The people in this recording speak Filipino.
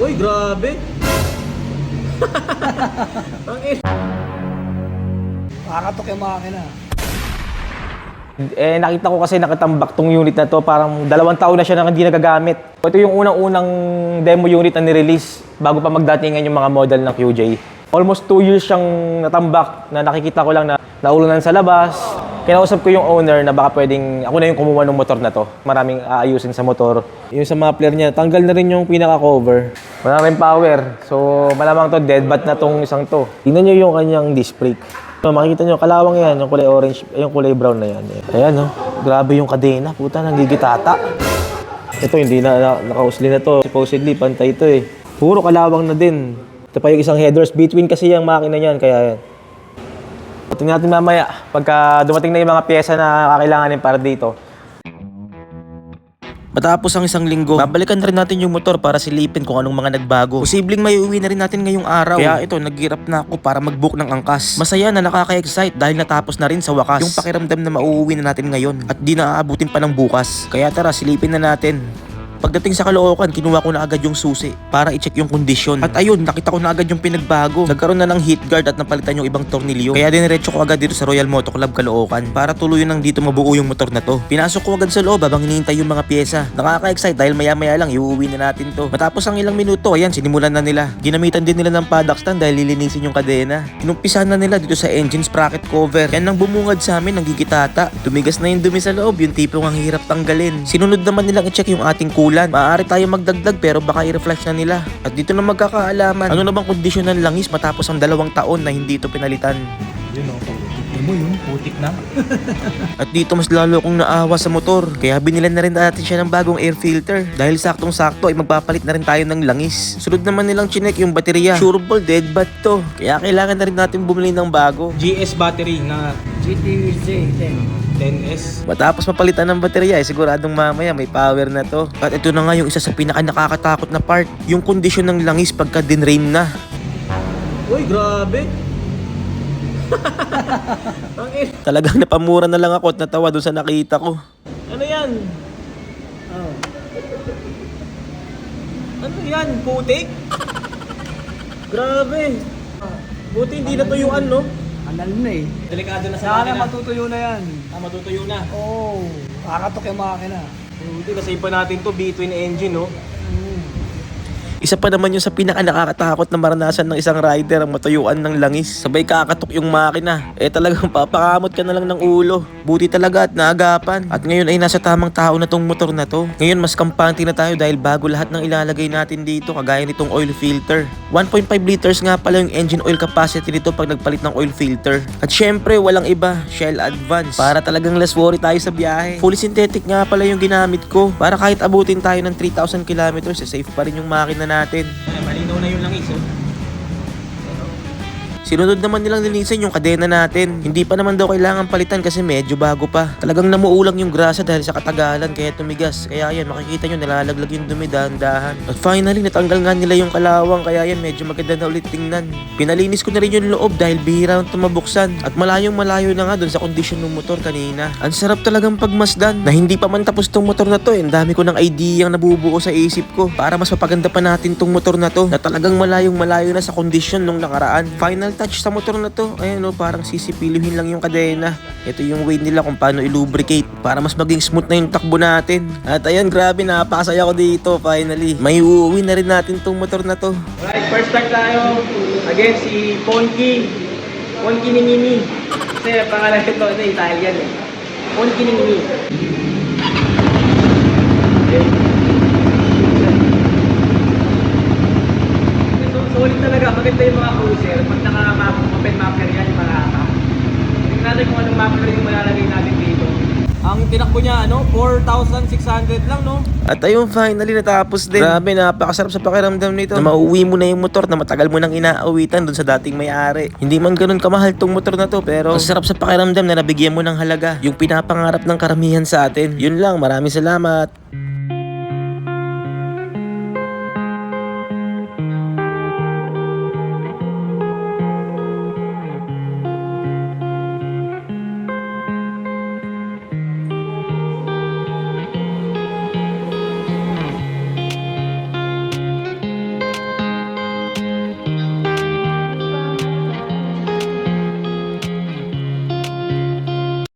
Uy, grabe. Ang ina. Nakakatok yung makina. Eh, nakita ko kasi nakatambak tong unit na to. Parang dalawang taon na siya na hindi nagagamit. Ito yung unang-unang demo unit na nirelease bago pa magdatingan yung mga model ng QJ. Almost two years siyang natambak na nakikita ko lang na naulunan sa labas. Kinausap ko yung owner na baka pwedeng ako na yung kumuha ng motor na to. Maraming aayusin sa motor. Yung sa muffler niya, tanggal na rin yung pinaka-cover. Wala rin power. So, malamang to, dead bat na tong isang to. Tingnan nyo yung kanyang disc brake. So, makikita nyo, kalawang yan, yung kulay orange, yung kulay brown na yan. Ayan, no? Grabe yung kadena. Puta, nanggigitata. Ito, hindi na, na nakausli na to. Supposedly, pantay ito eh. Puro kalawang na din. Ito pa yung isang headers. Between kasi yung makina niyan, kaya. Tingnan natin mamaya, pagka dumating na yung mga pyesa na kakailanganin para dito. Matapos ang isang linggo, babalikan rin natin yung motor para silipin kung anong mga nagbago. Posibleng may uwi na rin natin ngayong araw. Kaya ito, naghirap na ako para mag-book ng angkas. Masaya na nakaka-excite dahil natapos na rin sa wakas yung pakiramdam na mauuwi na natin ngayon at di na aabutin pa ng bukas. Kaya tara, silipin na natin. Pagdating sa Caloocan, kinuha ko na agad yung susi para i-check yung kondisyon. At ayun, nakita ko na agad yung pinagbago. Nagkaroon na ng heat guard at napalitan yung ibang tornilyo. Kaya diniretso ko agad dito sa Royal Moto Club Caloocan para tuluyan nang dito mabuo yung motor na to. Pinasok ko agad sa loob habang hinihintay yung mga pyesa. Nakaka-excite dahil maya-maya lang iuwi na natin to. Matapos ang ilang minuto, ayan, sinimulan na nila. Ginamitan din nila ng paddock stand dahil lilinisin yung kadena. Inumpisahan na nila dito sa engine sprocket cover. Yan ang bumungad sa amin ng gigitata. Tumigas na yung dumi sa loob, yung tipong ang hirap tanggalin. Sinunod naman nilang i-check yung ating kulan. Maaari tayo magdagdag pero baka i-refresh na nila. At dito na magkakaalaman. Ano na bang kondisyon ng langis matapos ang dalawang taon na hindi ito pinalitan? Yun o. Mo yun, putik na. At dito mas lalo akong naawa sa motor. Kaya binilan na rin natin siya ng bagong air filter. Dahil saktong-sakto ay magpapalit na rin tayo ng langis. Sunod naman nilang chinek yung baterya. Sure ball, dead bat to. Kaya kailangan na rin natin bumili ng bago. GS battery na GTZ 10. 10S. Matapos mapalitan ng baterya, eh, siguradong mamaya may power na to. At ito na nga yung isa sa pinaka nakakatakot na part. Yung kondisyon ng langis pagka dinrain na. Uy, grabe. Talagang napamura na lang ako at natawa doon sa nakita ko. Ano yan? Oh. Ano yan? Putik? Grabe. Buti hindi natuyuan, no? Anal na eh. Delikado na sa Sana makina. matutuyo na yan. Ah, matutuyo na. Oo. Oh, nakakatok yung makina. Buti kasi pa natin to B-twin engine, no? Isa pa naman yung sa pinaka nakakatakot na maranasan ng isang rider ang matuyuan ng langis. Sabay kakatok yung makina. Eh talagang papakamot ka na lang ng ulo. Buti talaga at naagapan. At ngayon ay nasa tamang tao na tong motor na to. Ngayon mas kampante na tayo dahil bago lahat ng ilalagay natin dito kagaya nitong oil filter. 1.5 liters nga pala yung engine oil capacity nito pag nagpalit ng oil filter. At syempre walang iba, Shell Advance. Para talagang less worry tayo sa biyahe. Fully synthetic nga pala yung ginamit ko. Para kahit abutin tayo ng 3,000 kilometers, eh, safe pa rin yung makina natin. Malinaw na yung langis, oh. Sinunod naman nilang linisin yung kadena natin. Hindi pa naman daw kailangan palitan kasi medyo bago pa. Talagang namuulang yung grasa dahil sa katagalan kaya tumigas. Kaya yan, makikita nyo nalalaglag yung dumi dahan-dahan. At finally, natanggal nga nila yung kalawang kaya yan, medyo maganda na ulit tingnan. Pinalinis ko na rin yung loob dahil bihira ang tumabuksan. At malayong malayo na nga dun sa kondisyon ng motor kanina. Ang sarap talagang pagmasdan na hindi pa man tapos tong motor na to. Eh, ang dami ko ng idea ang nabubuo sa isip ko para mas mapaganda pa natin tong motor na to na talagang malayong malayo na sa kondisyon nung nakaraan. Final touch sa motor na to. Ayan o, parang sisipilihin lang yung kadena. Ito yung way nila kung paano i-lubricate para mas maging smooth na yung takbo natin. At ayan, grabe, napakasaya ko dito finally. May uuwi na rin natin tong motor na to. Alright, first time tayo. Again, si Ponky. Ponky ni Mimi. Kasi pangalan ito, ano, Italian eh. Ponky ni Mimi. Okay. So, solid talaga. Maganda yung mga cruiser. Pag naka-map, open mapper yan, yung mga map. Tingnan natin kung anong mapper yung malalagay natin dito. Ang tinakbo niya, ano, 4,600 lang, no? At ayun, finally natapos din. Grabe, napakasarap sa pakiramdam nito. Na mauwi mo na yung motor na matagal mo nang inaawitan dun sa dating may-ari. Hindi man ganun kamahal tong motor na to, pero ang sarap sa pakiramdam na nabigyan mo ng halaga. Yung pinapangarap ng karamihan sa atin. Yun lang, maraming salamat.